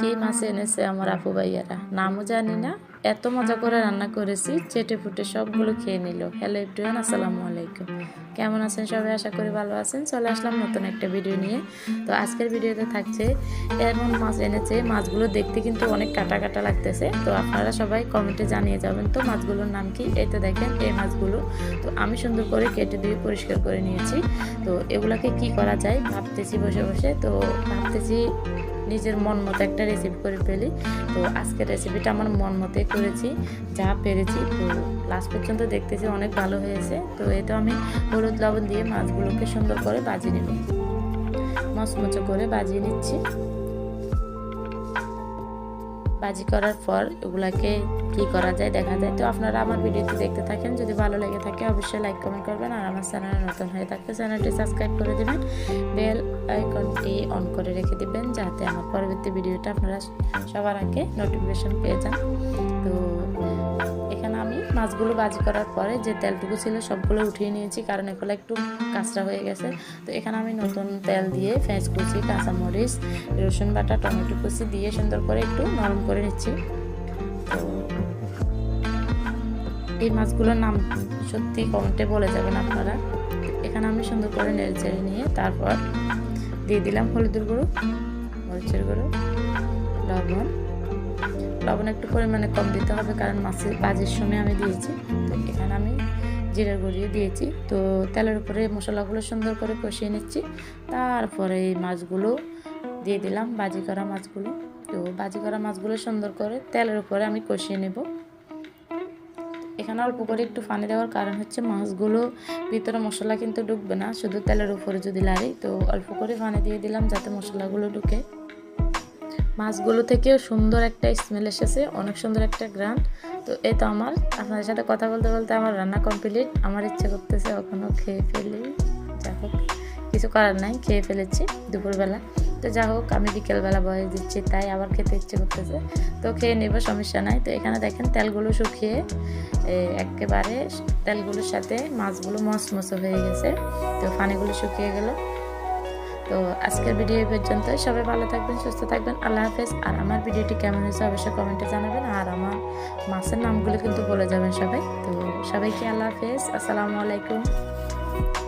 কী মাছ এনেছে আমার আপু ভাইয়ারা? নামও জানি না। এত মজা করে রান্না করেছি, চেটে ফুটে সবগুলো খেয়ে নিল। হ্যালো এভরিওয়ান আসসালামু আলাইকুম। কেমন আছেন সবাই? আশা করি ভালো আছেন। চলে আসলাম নতুন একটা ভিডিও নিয়ে। তো আজকের ভিডিওতে থাকছে, এমন মাছ এনেছে। মাছগুলো দেখতে কিন্তু অনেক কাটা কাটা লাগতেছে। তো আপনারা সবাই কমেন্টে জানিয়ে যাবেন, তো মাছগুলোর নাম কি? এই তো দেখেন, এই মাছগুলো। তো আমি সুন্দর করে কেটে দিয়ে পরিষ্কার করে নিয়েছি। তো এগুলাকে কি করা যায়? ভাবতেছি বসে বসে। তো ভাবতেছি নিজের মন মতো একটা রেসিপি করে ফেলি। তো আজকের রেসিপিটা আমার মন মতোই করেছি, যা পেরেছি। তো লাস্ট পর্যন্ত দেখতেছি অনেক ভালো হয়েছে। তো এতে তো আমি হলুদ লবণ দিয়ে মাছগুলোকে সুন্দর করে বাজিয়ে নেব। মচমচো করে বাজিয়ে নিচ্ছি। বাজি করার পর এগুলাকে কি করা যায় দেখা যায়। তো আপনারা আমার ভিডিওটি দেখতে থাকেন, যদি ভালো লেগে থাকে অবশ্যই লাইক কমেন্ট করবেন আর আমার চ্যানেলে নতুন হয়ে থাকলে চ্যানেলটি সাবস্ক্রাইব করে দেবেন। বেল আইকনটি অন করে রেখে দেবেন যাতে আমার পরবর্তী ভিডিওটা আপনারা সবার আগে নোটিফিকেশান পেয়ে যান। তো মাছগুলো বাজি করার পরে যে তেলটুকু ছিল সবগুলো উঠিয়ে নিয়েছি, কারণ এগুলো একটু কাঁচরা হয়ে গেছে। তো এখানে আমি নতুন তেল দিয়ে পেঁয়াজ কুচি, কাঁচামরিচ, রসুন বাটা, টমেটো কুচি দিয়ে সুন্দর করে একটু নরম করে নিচ্ছি। তো এই মাছগুলোর নাম সত্যি কমেন্টে বলে যাবেন আপনারা। এখানে আমি সুন্দর করে নেড়ে চেড়ে নিয়ে তারপর দিয়ে দিলাম হলুদের গুঁড়ো, মরিচের গুঁড়ো, লবণ লবণ একটু পরিমাণে কম দিতে হবে, কারণ মাছের বাজির সময় আমি দিয়েছি। তো এখানে আমি জিরে গুঁড়িয়ে দিয়েছি। তো তেলের উপরে মশলাগুলো সুন্দর করে কষিয়ে নিচ্ছি। তারপরে এই মাছগুলো দিয়ে দিলাম, বাজি করা মাছগুলো। তো বাজি করা মাছগুলো সুন্দর করে তেলের উপরে আমি কষিয়ে নেব। এখানে অল্প করে একটু পানি দেওয়ার কারণ হচ্ছে মাছগুলো ভিতরে মশলা কিন্তু ঢুকবে না, শুধু তেলের উপরে যদি লাড়ি তো অল্প করে পানি দিয়ে দিলাম যাতে মশলাগুলো ঢুকে। মাছগুলো থেকেও সুন্দর একটা স্মেল এসেছে, অনেক সুন্দর একটা গ্রান। তো এই তো আমার। আপনাদের সাথে কথা বলতে বলতে আমার রান্না কমপ্লিট আমার ইচ্ছে করতেছে ওখানেও খেয়ে ফেলি। যা হোক, কিছু করার নাই, খেয়ে ফেলেছি দুপুরবেলা। তো যা হোক, আমি বিকেলবেলা বয়স দিচ্ছি, তাই আবার খেতে ইচ্ছে করতেছে। তো খেয়ে নেব, সমস্যা নাই। তো এখানে দেখেন তেলগুলো শুকিয়ে একেবারে তেলগুলোর সাথে মাছগুলো মচমচো হয়ে গেছে। তো পানিগুলো শুকিয়ে গেল। তো আজকের ভিডিও এই পর্যন্ত সবাই ভালো থাকবেন, সুস্থ থাকবেন। আল্লাহ হাফেজ। আর আমার ভিডিওটি কেমন হয়েছে অবশ্যই কমেন্টে জানাবেন। আর আমার মাছের নামগুলো কিন্তু বলে যাবেন সবাই। তো সবাইকে আল্লাহ হাফেজ। আসসালামু আলাইকুম।